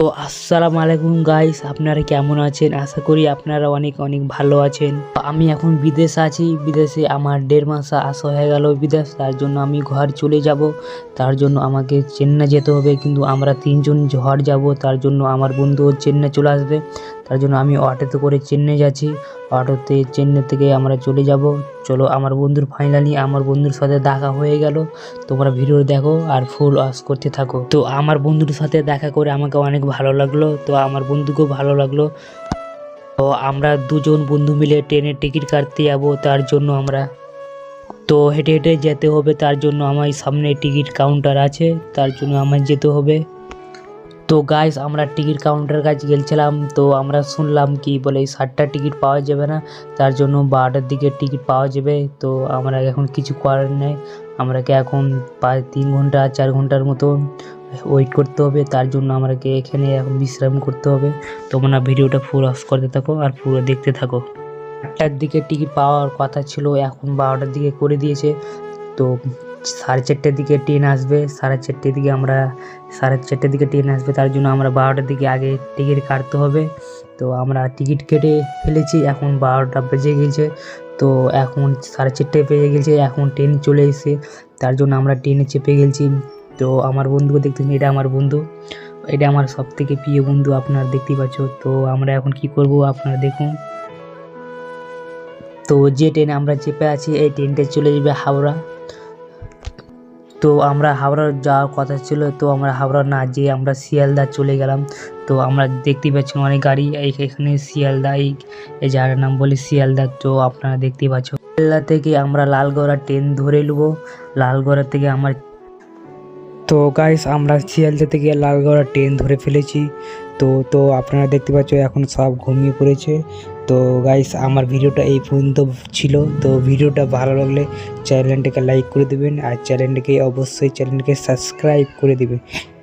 তো আসসালাম আলাইকুম গাইস আপনারা কেমন আছেন? আশা করি আপনারা অনেক অনেক ভালো আছেন। আমি এখন বিদেশ আছি। বিদেশে আমার দেড় মাস আসা হয়ে গেল বিদেশ। তার জন্য আমি ঘর চলে যাব। তার জন্য আমাকে চেন্নাই যেতে হবে। কিন্তু আমরা তিনজন ঘর যাব। তার জন্য আমার বন্ধু চেন্নাই চলে আসবে। তার জন্য আমি অটোতে করে চেন্নাই যাচ্ছি। অটোতে চেন্নাই থেকে আমরা চলে যাব। চলো আমার বন্ধুর ফাইনালি আমার বন্ধুর সাথে দেখা হয়ে গেল। তোমরা ভিডিও দেখো আর ফুল ওয়াশ করতে থাকো। তো আমার বন্ধুর সাথে দেখা করে আমাকে অনেক ভালো লাগল, তো আমার বন্ধুকেও ভালো লাগল। তো আমরা দুজন বন্ধু মিলে ট্রেনের টিকিট কাটতে যাব তার জন্য আমরা। তো হেঁটে হেঁটে যেতে হবে, তার জন্য আমার সামনে টিকিট কাউন্টার আছে, তার জন্য আমার যেতে হবে। তো গাইস আমরা টিকিট কাউন্টার কাছে গেছিলাম, তো আমরা শুনলাম কি বলে ষাটটা টিকিট পাওয়া যাবে না, তার জন্য বারোটার দিকে টিকিট পাওয়া যাবে, তো আমরা এখন কিছু করার নেই। আমরাকে এখন প্রায় তিন ঘণ্টা, চার ঘণ্টার মতো ওয়েট করতে হবে, তার জন্য আমাকে এখানে এখন বিশ্রাম করতে হবে। তোমরা ভিডিওটা ফুল অফ করতে থাকো আর পুরো দেখতে থাকো। আটটার দিকে টিকিট পাওয়ার কথা ছিল, এখন বারোটার দিকে করে দিয়েছে। তো সাড়ে চারটের দিকে ট্রেন আসবে, সাড়ে চারটের দিকে আমরা, সাড়ে চারটের দিকে ট্রেন আসবে, তার জন্য আমরা বারোটার দিকে আগে টিকিট কাটতে হবে। তো আমরা টিকিট কেটে ফেলেছি, এখন বারোটা বেজে গেছে। তো এখন সাড়ে চারটে বেজে গেছে, এখন ট্রেন চলে এসে তার জন্য আমরা ট্রেনে চেপে গেছি। তো আমার বন্ধুকে দেখতে এটা আমার বন্ধু, এটা আমার সব থেকে প্রিয় বন্ধু, আপনারা দেখতেই পাচ্ছ। তো আমরা এখন কি করব, আপনারা দেখুন। তো যে ট্রেনে আমরা চেপে আছি, এই ট্রেনটা চলে যাবে হাওড়া। তো আমরা হাওড়া যাওয়ার কথা ছিল, তো আমরা হাওড়া না যেয়ে আমরা শিয়ালদা চলে গেলাম। তো আমরা দেখতেই পাচ্ছি অনেক গাড়ি এখানে শিয়ালদা, এই জায়গাটার নাম বলি শিয়ালদা, তো আপনারা দেখতেই পাচ্ছ। শিয়ালদা থেকে আমরা লালগড়া ট্রেন ধরে নেব। লালগড়া থেকে আমার তো গাইস আমরা শিয়ালদা থেকে লালগড়া ট্রেন ধরে ফেলেছি। তো তো আপনারা দেখতে পাচ্ছ এখন সব ঘুমিয়ে পড়েছে। তো গাইস আমার ভিডিওটা এই পর্যন্ত ছিল। তো ভিডিওটা ভালো লাগলে চ্যানেলটাকে লাইক করে দেবেন আর চ্যানেলটিকে অবশ্যই চ্যানেলকে সাবস্ক্রাইব করে দেবেন।